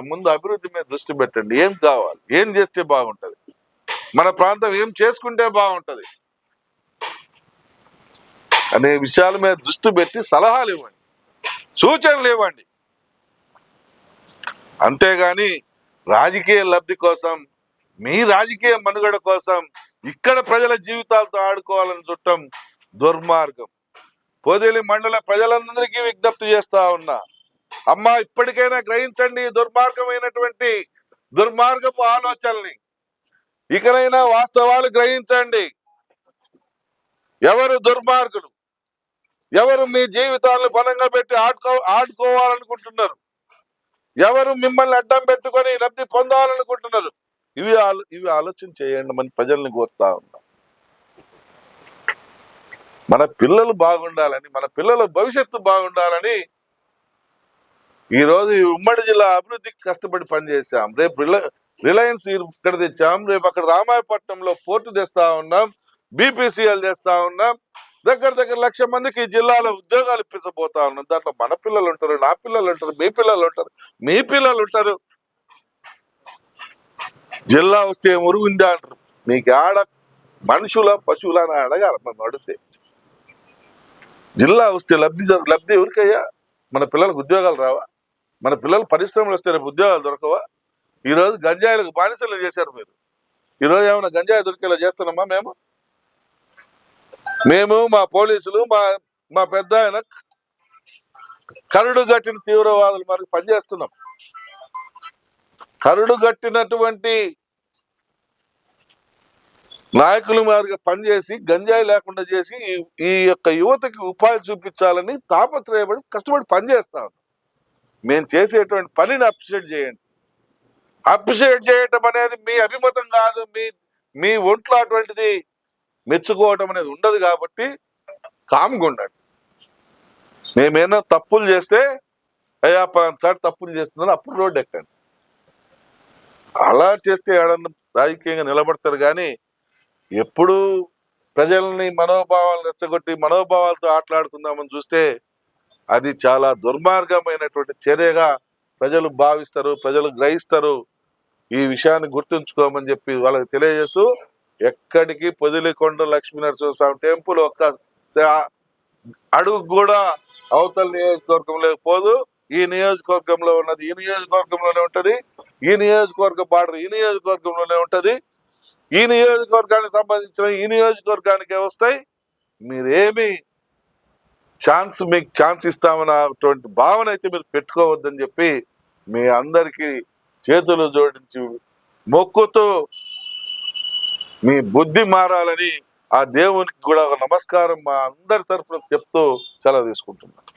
ముందు అభివృద్ధి మీద దృష్టి పెట్టండి. ఏం కావాలి? ఏం చేస్తే బాగుంటది? మన ప్రాంతం ఏం చేసుకుంటే బాగుంటది? అనే విషయాల మీద దృష్టి పెట్టి సలహాలు ఇవ్వండి. సూచనలు ఇవ్వండి. అంతేగాని రాజకీయ లబ్ధి కోసం మీ రాజకీయ మనుగడ కోసం ఇక్కడ ప్రజల జీవితాలతో ఆడుకోవాలని చుట్టం దుర్మార్గం. పోదేలి మండల ప్రజలందరికీ విజ్ఞప్తి చేస్తా ఉన్నా. అమ్మ ఇప్పటికైనా గ్రహించండి దుర్మార్గమైనటువంటి దుర్మార్గపు ఆలోచనని ఇకనైనా వాస్తవాలు గ్రహించండి. ఎవరు దుర్మార్గులు? ఎవరు మీ జీవితాలను బలంగా పెట్టి ఆడుకో ఆడుకోవాలనుకుంటున్నారు? ఎవరు మిమ్మల్ని అడ్డం పెట్టుకొని లబ్ధి పొందాలనుకుంటున్నారు? ఇవి ఆలో ఇవి ఆలోచన చేయండి. మన ప్రజల్ని కోరుతా ఉన్నా. మన పిల్లలు బాగుండాలని మన పిల్లల భవిష్యత్తు బాగుండాలని ఈ రోజు ఈ ఉమ్మడి జిల్లా అభివృద్ధికి కష్టపడి పనిచేసాం రేపు రిల- రిలయన్స్ ఇక్కడ తెచ్చాం. రేపు అక్కడ రామాయపట్నంలో పోర్టు తెస్తా ఉన్నాం. బీపీసీఎల్ తెస్తా ఉన్నాం. దగ్గర దగ్గర లక్ష మందికి ఈ జిల్లాలో ఉద్యోగాలు ఇప్పించబోతా ఉన్నాం. దాంట్లో మన పిల్లలు ఉంటారు నా పిల్లలు ఉంటారు మీ పిల్లలు ఉంటారు మీ పిల్లలు ఉంటారు. జిల్లా వస్తే మురుగుందా అంటారు. మీకు ఆడ మనుషుల పశువుల అని అడగాలి మనం అడిగితే. జిల్లా వస్తే లబ్ధి లబ్ధి ఎవరికయ్యా? మన పిల్లలకు ఉద్యోగాలు రావా? మన పిల్లలు పరిశ్రమలు వస్తే రేపు ఉద్యోగాలు దొరకవా? ఈరోజు గంజాయిలకు బానిసలు చేశారు మీరు. ఈరోజు ఏమైనా గంజాయి దొరికేలా చేస్తున్నామా మేము? మేము మా పోలీసులు మా మా పెద్ద ఆయన కరుడు గట్టిన తీవ్రవాదులు మరి పనిచేస్తున్నాం. కరుడు గట్టినటువంటి నాయకులు మాదిరిగా పనిచేసి గంజాయి లేకుండా చేసి ఈ- ఈ యొక్క యువతకి ఉపాధి చూపించాలని తాపత్రయపడి కష్టపడి పనిచేస్తా ఉన్నాం. మేము చేసేటువంటి పనిని అప్రిషియేట్ చేయండి. అప్రిషియేట్ చేయటం అనేది మీ అభిమతం కాదు మీ మీ ఒంట్లో అటువంటిది మెచ్చుకోవటం అనేది ఉండదు కాబట్టి కామ్గా ఉండండి. మేమేమైనా తప్పులు చేస్తే అయ్యా పలానా తప్పులు చేస్తుందని అప్పుడు రోడ్డు ఎక్కండి. అలా చేస్తే ఏడన్నా రాజకీయంగా నిలబడతారు కానీ ఎప్పుడు ప్రజల్ని మనోభావాలు రెచ్చగొట్టి మనోభావాలతో ఆటలాడుకుందామని చూస్తే అది చాలా దుర్మార్గమైనటువంటి చర్యగా ప్రజలు భావిస్తారు ప్రజలు గ్రహిస్తారు. ఈ విషయాన్ని గుర్తుంచుకోమని చెప్పి వాళ్ళకి తెలియజేస్తూ ఎక్కడికి పొదిలికొండ లక్ష్మీ నరసింహస్వామి టెంపుల్ ఒక్క అడుగు కూడా అవతల నియోజకవర్గంలో పోదు. ఈ నియోజకవర్గంలో ఉన్నది ఈ నియోజకవర్గంలోనే ఉంటుంది. ఈ నియోజకవర్గ బార్డర్ ఈ నియోజకవర్గంలోనే ఉంటుంది. ఈ నియోజకవర్గానికి సంబంధించిన ఈ నియోజకవర్గానికే వస్తాయి. మీరేమి ఛాన్స్ మీకు ఛాన్స్ ఇస్తామన్నటువంటి భావన అయితే మీరు పెట్టుకోవద్దని చెప్పి మీ అందరికీ చేతులు జోడించి మొక్కుతూ మీ బుద్ధి మారాలని ఆ దేవునికి కూడా ఒక నమస్కారం మా అందరి తరఫున చెప్తూ సెలవు తీసుకుంటున్నాను.